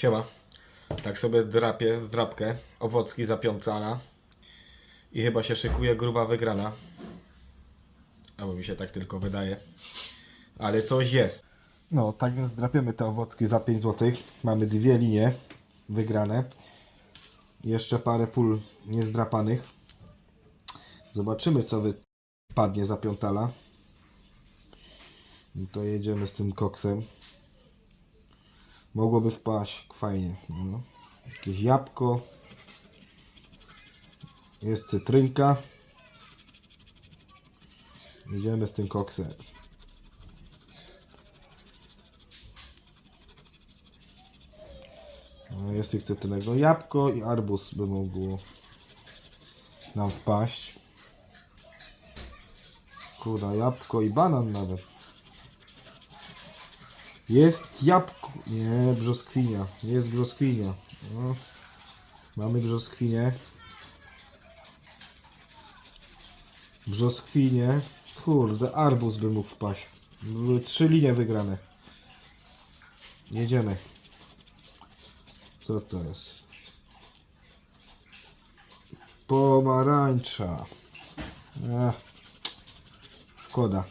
Siema. Tak sobie drapię zdrapkę. Owocki zapiątana. I chyba się szykuje gruba wygrana. Albo mi się tak tylko wydaje. Ale coś jest. No, tak więc drapiemy te owocki za 5 zł. Mamy dwie linie wygrane. Jeszcze parę pól niezdrapanych. Zobaczymy co wypadnie za piątala. I to jedziemy z tym koksem. Mogłoby wpaść fajnie. No. Jakieś jabłko. Jest cytrynka. Jedziemy z tym koksem. No, jest tych cytrynego jabłko i arbuz by mogło nam wpaść. Kurwa, jabłko i banan nawet. Jest jabłko. Nie, brzoskwinia. Jest brzoskwinia. No. Mamy brzoskwinię. Brzoskwinie. Kurde, arbuz by mógł wpaść. Były trzy linie wygrane. Jedziemy. Co to jest? Pomarańcza. Ech. Szkoda.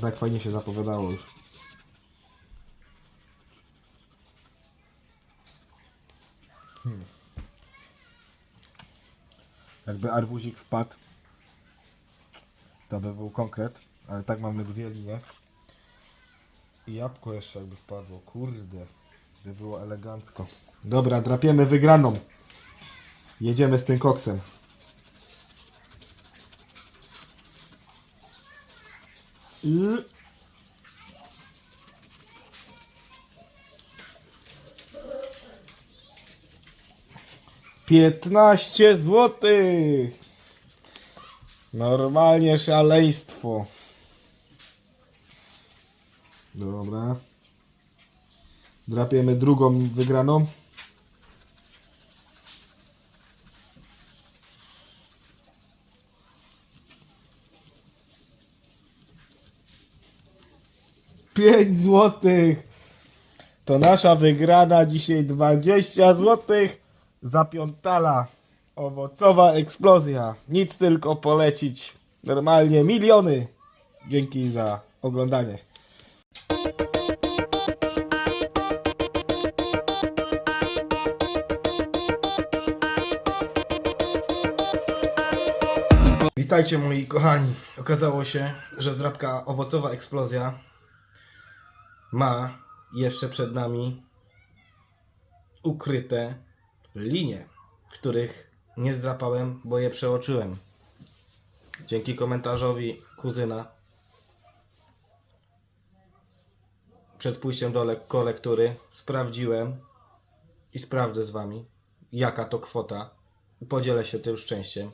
Tak fajnie się zapowiadało już. Hmm. Jakby arbuzik wpadł, to by był konkret, ale tak mamy dwie linie. I jabłko jeszcze jakby wpadło, kurde, by było elegancko. Dobra, drapiemy wygraną. Jedziemy z tym koksem. I... 15 złotych. Normalnie szaleństwo. Dobra. Drapiemy drugą wygraną. Pięć złotych. To nasza wygrana dzisiaj 20 złotych za piątala. Owocowa eksplozja. Nic tylko polecić. Normalnie miliony. Dzięki za oglądanie. Witajcie moi kochani. Okazało się, że zdrabka owocowa eksplozja ma jeszcze przed nami ukryte linie, których nie zdrapałem, bo je przeoczyłem. Dzięki komentarzowi kuzyna przed pójściem do le- kolektury sprawdziłem i sprawdzę z Wami, jaka to kwota. Podzielę się tym szczęściem.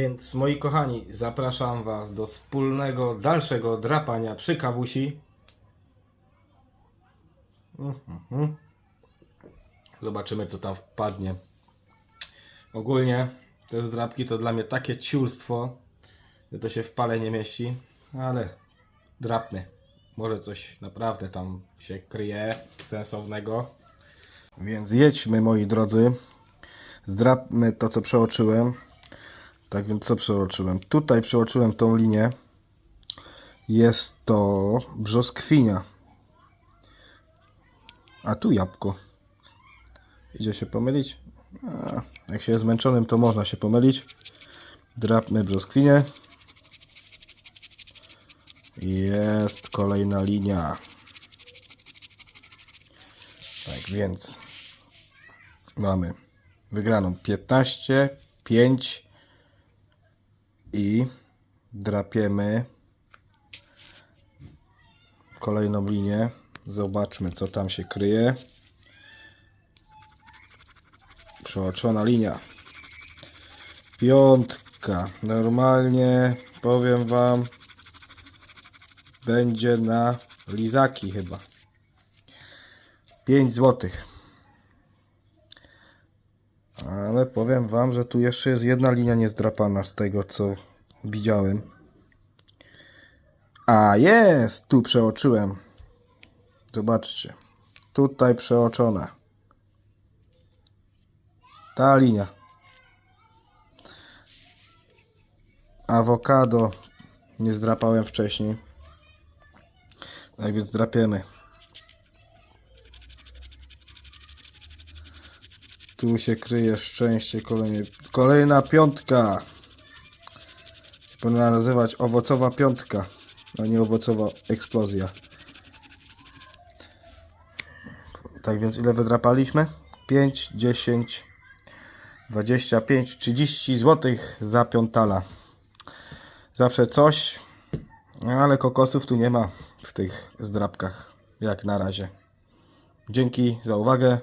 Więc moi kochani, zapraszam Was do wspólnego dalszego drapania przy kawusi. Mhm. Zobaczymy, co tam wpadnie. Ogólnie te zdrabki to dla mnie takie ciulstwo, że to się w pale nie mieści, ale drapmy. Może coś naprawdę tam się kryje sensownego. Więc jedźmy, moi drodzy. Zdrapmy to, co przeoczyłem. Tak więc, co przeoczyłem? Tutaj przeoczyłem tą linię. Jest to brzoskwinia. A tu jabłko. Idzie się pomylić? A, jak się jest zmęczonym, to można się pomylić. Drapmy brzoskwinię. Jest kolejna linia. Tak więc mamy wygraną 15, 5 i drapiemy kolejną linię. Zobaczmy, co tam się kryje. Przeoczona linia. Piątka. Normalnie powiem Wam, będzie na lizaki chyba. 5 złotych. Ale powiem Wam, że tu jeszcze jest jedna linia niezdrapana z tego, co widziałem. A jest! Tu przeoczyłem. Zobaczcie. Tutaj przeoczone. Ta linia. Awokado nie zdrapałem wcześniej. Tak więc drapiemy. Tu się kryje szczęście. Kolejnie, kolejna piątka. Powinna nazywać owocowa piątka, a nie owocowa eksplozja. Tak więc ile wydrapaliśmy? 5, 10, 25, 30 zł za piątala. Zawsze coś, ale kokosów tu nie ma w tych zdrapkach, jak na razie. Dzięki za uwagę.